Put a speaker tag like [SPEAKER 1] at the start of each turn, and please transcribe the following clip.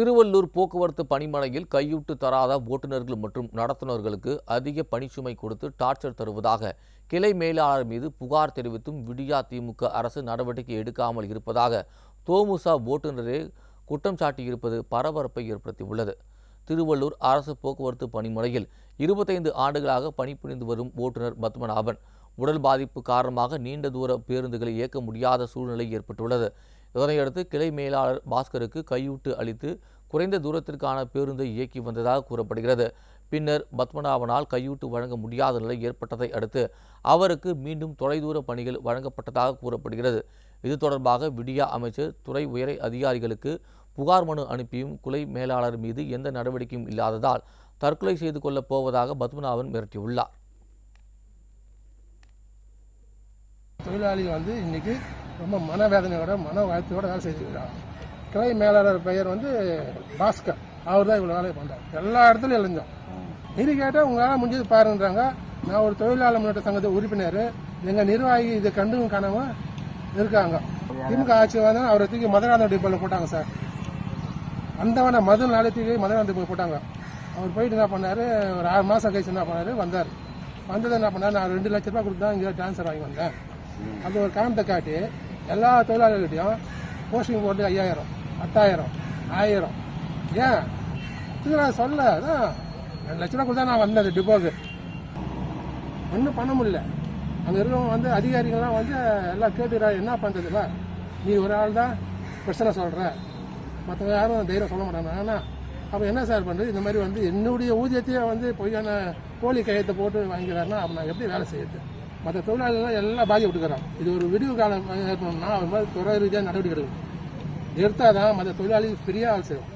[SPEAKER 1] திருவள்ளூர் போக்குவரத்து பணிமனையில் கையூட்டு தராத ஓட்டுநர்கள் மற்றும் நடத்துனர்களுக்கு அதிக பணிச்சுமை கொடுத்து டார்ச்சர் தருவதாக கிளை மேலாளர் மீது புகார் தெரிவித்தும் விடியா திமுக அரசு நடவடிக்கை எடுக்காமல் இருப்பதாக தோமுசா ஓட்டுநரே குற்றம் சாட்டியிருப்பது பரபரப்பை ஏற்படுத்தியுள்ளது. திருவள்ளூர் அரசு போக்குவரத்து பணிமனையில் இருபத்தைந்து ஆண்டுகளாக பணிபுரிந்து வரும் ஓட்டுநர் பத்மநாபன் உடல் பாதிப்பு காரணமாக நீண்ட தூர பேருந்துகளை இயக்க முடியாத சூழ்நிலை ஏற்பட்டுள்ளது. இதனையடுத்து கிளை மேலாளர் பாஸ்கருக்கு கையூட்டு அளித்து குறைந்த தூரத்திற்கான பேருந்தை இயக்கி வந்ததாக கூறப்படுகிறது. பின்னர் பத்மநாபனால் கையூட்டு வழங்க முடியாத நிலை ஏற்பட்டதை அடுத்து அவருக்கு மீண்டும் தொலைதூர பணிகள் வழங்கப்பட்டதாக கூறப்படுகிறது. இது தொடர்பாக விடியா அமைச்சர் துறை உயரை அதிகாரிகளுக்கு புகார் மனு அனுப்பியும் குலை மேலாளர் மீது எந்த நடவடிக்கையும் இல்லாததால் தற்கொலை செய்து கொள்ளப் போவதாக பத்மநாபன் மிரட்டியுள்ளார்.
[SPEAKER 2] தொழிலாளி வந்து இன்னைக்கு ரொம்ப மனவேதனையோட மன வாழ்த்தையோட வேலை செஞ்சுக்கிறாங்க கிளை மேலாளர் பெயர் வந்து பாஸ்கர். அவர் தான் இவ்வளோ வேலையை பண்ணுறாரு எல்லா இடத்துலையும் இழந்தோம் இது கேட்டால் உங்களால் முடிஞ்சது பாருன்றாங்க நான் ஒரு தொழிலாளர் முன்னேற்ற சங்கத்தை உறுப்பினர். எங்கள் நிர்வாகி இதை கண்டும் காணாம இருக்காங்க. திமுக ஆட்சி வந்து அவரை தூக்கி மதுராந்தகம் டிப்போவில் போட்டாங்க சார். அந்தவனை மது நாளே தூக்கி மதுராந்தகம் டிப்போ போட்டாங்க. அவர் போயிட்டு என்ன பண்ணார்? ஒரு ஆறு மாதம் கழிச்சு என்ன பண்ணார்? வந்தார். வந்தது என்ன பண்ணார்? நான் ரெண்டு லட்ச ரூபா கொடுத்து தான் இங்கே டிரான்ஸ்ஃபர் வாங்கி வந்தேன். அது ஒரு காரணத்தை காட்டி எல்லா தொழிலாளர்கிட்டையும் போஸ்டிங் போட்டு ஐயாயிரம் பத்தாயிரம் ஆயிரம். ஏன்? இது நான் சொல்ல அதான் ரெண்டு லட்ச ரூபா கொடுத்தா நான் வந்தேன் டிப்போக்கு ஒன்றும் பண்ண முடியல. அங்கே இருக்கிறவங்க வந்து அதிகாரிகள்லாம் வந்து எல்லாம் கேட்டுக்கிறா என்ன பண்ணுறதுல நீ ஒரு ஆள் தான் பிரச்சனை சொல்கிற மற்றவங்க யாரும் தைரியம் சொல்ல மாட்டாங்க. ஆனால் அப்போ என்ன சார் பண்ணுறது இந்த மாதிரி வந்து என்னுடைய ஊதியத்தையே வந்து பொய்யான போலி கையத்தை போட்டு வாங்கிக்கிறாருன்னா அப்போ நான் எப்படி வேலை செய்யுது மற்ற தொழிலாளர்கள் எல்லாம் பாதிக்கப்பட்டுக்கிறான் இது ஒரு விடிவு காலம் ஏற்படணும்னா அவர் மாதிரி துறை ரீதியாக நடவடிக்கை எடுக்கணும். எடுத்தால் தான் மற்ற தொழிலாளி ஃப்ரீயாக செய்வோம்